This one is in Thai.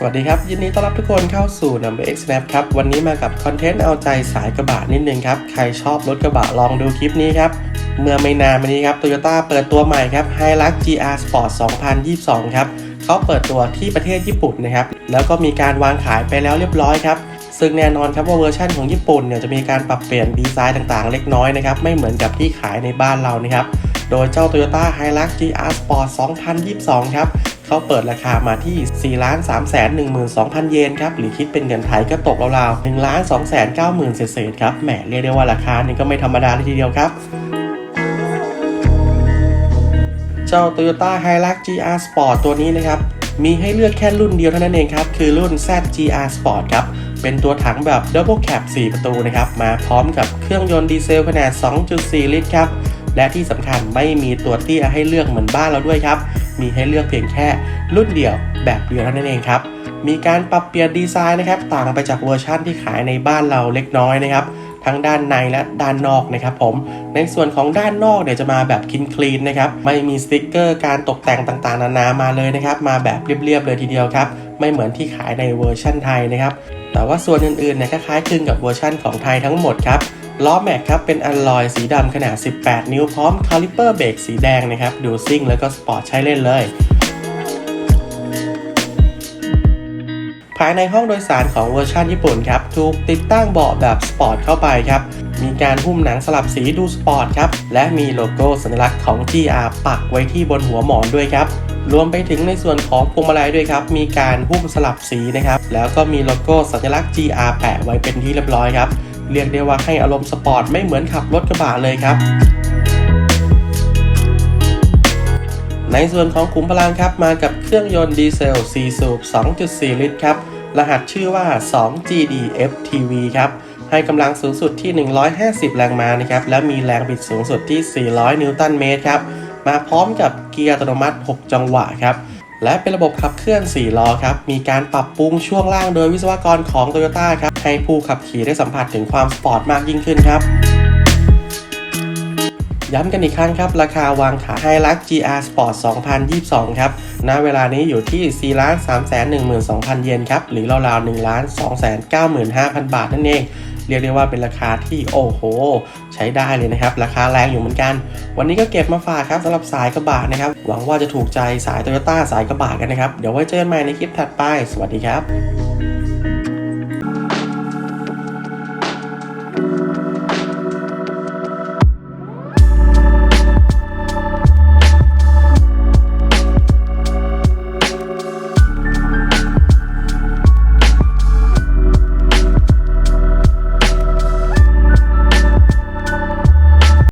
สวัสดีครับ ยินดีต้อนรับทุกคนเข้าสู่ Number X Snap ครับ วันนี้มากับคอนเทนต์เอาใจสายกระบะนิดนึงครับ ใครชอบรถกระบะลองดูคลิปนี้ครับ เมื่อไม่นานมานี้ครับ Toyota เปิดตัวใหม่ครับ Hilux GR Sport 2022 ครับเขาเปิดตัวที่ประเทศญี่ปุ่นนะครับ แล้วก็มีการวางขายไปแล้วเรียบร้อยครับ ซึ่งแน่นอนครับว่าเวอร์ชันของญี่ปุ่นเนี่ยจะมีการปรับเปลี่ยนดีไซน์ต่างๆ เล็กน้อยนะครับ ไม่เหมือนกับที่ขายในบ้านเรานะครับ โดยเจ้า Toyota Hilux GR Sport 2022 ครับ เขาเปิดราคามาที่ 4 3 1 2 0 0 0 เยนครับ หรือคิดเป็นเงินไทยก็ตกราวๆ1 2 9 9 0 0 0เศษๆครับ แหมเรียกได้ว่าราคานี้ก็ไม่ธรรมดาเลยทีเดียวครับเจ้า Toyota Hilux GR Sport ตัวนี้นะครับ มีให้เลือกแค่รุ่นเดียวเท่านั้นเองครับ คือรุ่น Z GR Sport ครับ เป็นตัวถังแบบ Double Cab 4 ประตูนะครับ มาพร้อมกับเครื่องยนต์ดีเซลขนาด 2.4 ลิตรครับ และที่สำคัญไม่มีตัวเตี้ยให้เลือกเหมือนบ้านเราด้วยครับ มีให้เลือกเพียงแค่รุ่นเดียวแบบเดียวเท่านั้นเองครับ มีการปรับเปลี่ยนดีไซน์นะครับ ต่างไปจากเวอร์ชั่นที่ขายในบ้านเราเล็กน้อยนะครับ ทั้งด้านในและด้านนอกนะครับผม ในส่วนของด้านนอกเนี่ยจะมาแบบคินคลีนนะครับ ไม่มีสติกเกอร์การตกแต่งต่างๆ นานามาเลยนะครับ มาแบบเรียบๆเลยทีเดียวครับ ไม่เหมือนที่ขายในเวอร์ชั่นไทยนะครับ แต่ว่าส่วนอื่นๆเนี่ยคล้ายๆคลึงกับเวอร์ชั่นของไทยทั้งหมดครับ ล้อแม็กครับเป็นอลลอยสีดำขนาด 18 นิ้วพร้อมคาลิเปอร์เบรกสีแดงนะครับ ดูซิ่งแล้วก็สปอร์ตใช้เล่นเลย ภายในห้องโดยสารของเวอร์ชันญี่ปุ่นครับ ถูกติดตั้งเบาะแบบสปอร์ตเข้าไปครับ มีการหุ้มหนังสลับสีดูสปอร์ตครับ และมีโลโก้สัญลักษณ์ของ GR ปักไว้ที่บนหัวหมอนด้วยครับรวมไปถึงในส่วนของพวงมาลัยด้วยครับ มีการหุ้มสลับสีนะครับ แล้วก็มีโลโก้สัญลักษณ์ GR แปะไว้เป็นที่เรียบร้อยครับ เรียกได้ว่าให้อารมณ์สปอร์ตไม่เหมือนขับรถกระบะเลยครับ ในส่วนของขุมพลังครับมากับเครื่องยนต์ดีเซล 4 สูบ 2.4 ลิตรครับ รหัสชื่อว่า 2GDFTV ครับให้กำลังสูงสุดที่ 150 แรงม้านะครับ และมีแรงบิดสูงสุดที่ 400 นิวตันเมตรครับ มาพร้อมกับเกียร์อัตโนมัติ 6 จังหวะครับ และเป็นระบบขับเคลื่อน 4 ล้อครับ มีการปรับปรุงช่วงล่างโดยวิศวกรของ Toyota ครับ ให้ผู้ขับขี่ได้สัมผัสถึงความสปอร์ตมากยิ่งขึ้นครับ ย้ำกันอีกครั้งครับ ราคาวางขาย Hilux GR Sport 2022 ครับ ณ เวลานี้อยู่ที่ 4 3 1 2 0 0 0 เยนครับ หรือราวๆ 1 2 9 5 0 0 0 บาทนั่นเอง เรียกได้ว่าเป็นราคาที่โอ้โห ใช้ได้เลยนะครับ ราคาแรงอยู่เหมือนกัน วันนี้ก็เก็บมาฝากครับสำหรับสายกระบะนะครับ หวังว่าจะถูกใจสายโตโยต้าสายกระบะกันนะครับ เดี๋ยวไว้เจอกันใหม่ในคลิปถัดไป สวัสดีครับ